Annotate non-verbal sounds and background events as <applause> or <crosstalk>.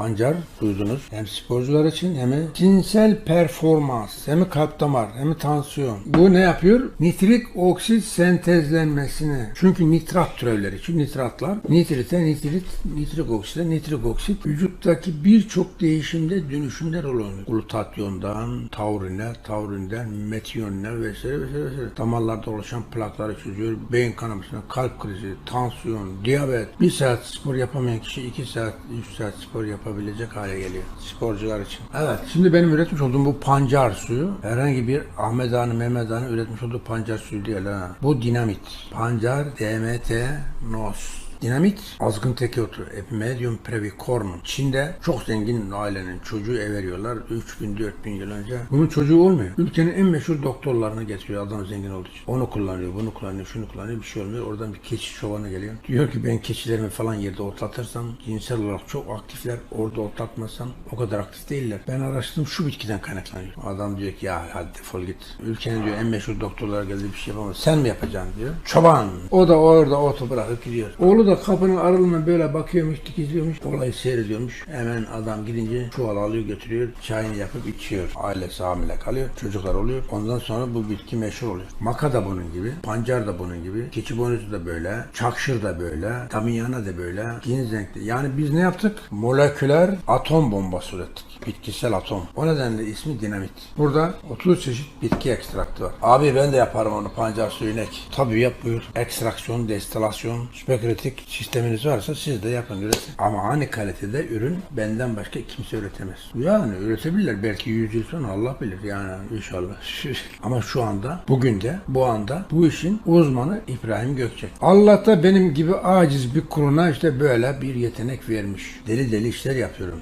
pancar duydunuz. Hem sporcular için hem cinsel performans, hem kalp damar, hem tansiyon. Bu ne yapıyor? Nitrik oksit sentezlenmesini. Çünkü nitrat türevleri. Çünkü nitratlar nitrite, nitrit, nitrik oksite, nitrik oksit vücuttaki birçok değişimde dönüşümler oluyor. Glutatyondan, taurine, taurinden, metionine vesaire vesaire vesaire. Damarlarda oluşan plakları çözüyor. Beyin kanamasına, kalp krizi, tansiyon, diyabet. Bir saat spor yapamayan kişi iki saat, üç saat spor yapabilecek hale geliyor. Sporcular için. Evet. Şimdi benim üretmiş olduğum bu pancar suyu herhangi bir Ahmet Ağa'nın, Mehmet Ağa'nın üretmiş olduğu pancar suyu değil ha. Bu dinamit. Pancar DMT nos. Dinamit azgın teki otu. Epimedium brevicornum. Çin'de çok zengin ailenin çocuğu veriyorlar. 3000 4000 yıl önce. Bunun çocuğu olmuyor. Ülkenin en meşhur doktorlarını getiriyor adam zengin olduğu için. Onu kullanıyor, bunu kullanıyor, şunu kullanıyor. Bir şey olmuyor. Oradan bir keçi çobanı geliyor. Diyor ki ben keçilerimi falan yerde otlatırsam cinsel olarak çok aktifler. Orada otlatmasam o kadar aktif değiller. Ben araştırdım şu bitkiden kaynaklanıyor. Adam diyor ki ya hadi defol git. Ülkenin diyor en meşhur doktorlar geldi bir şey yapamaz. Sen mi yapacaksın diyor. Çoban. O da orada otu bırakıp gidiyor. Oğlu da kapının aralığına böyle bakıyormuş, dikizliyormuş. Olayı seyrediyormuş. Hemen adam gidince çuval alıyor götürüyor. Çayını yapıp içiyor. Ailesi hamile kalıyor. Çocuklar oluyor. Ondan sonra bu bitki meşhur oluyor. Maka da bunun gibi. Pancar da bunun gibi. Keçi boynuzu da böyle. Çakşır da böyle. Damiana da böyle. Ginseng de. Yani biz ne yaptık? Moleküler atom bombası ürettik. Bitkisel atom. O nedenle ismi dinamit. Burada 30 çeşit bitki ekstraktı var. Abi ben de yaparım onu pancar suyu inek. Tabii yap buyur. Ekstraksiyon, destilasyon, spekülatif sisteminiz varsa siz de yapın üretin. Ama aynı kalitede ürün benden başka kimse üretemez. Yani üretebilirler. Belki 100 yıl sonra Allah bilir yani inşallah. <laughs> Ama şu anda, bugün de, bu anda bu işin uzmanı İbrahim Gökçek. Allah da benim gibi aciz bir kuruna işte böyle bir yetenek vermiş. Deli deli işler yapıyorum.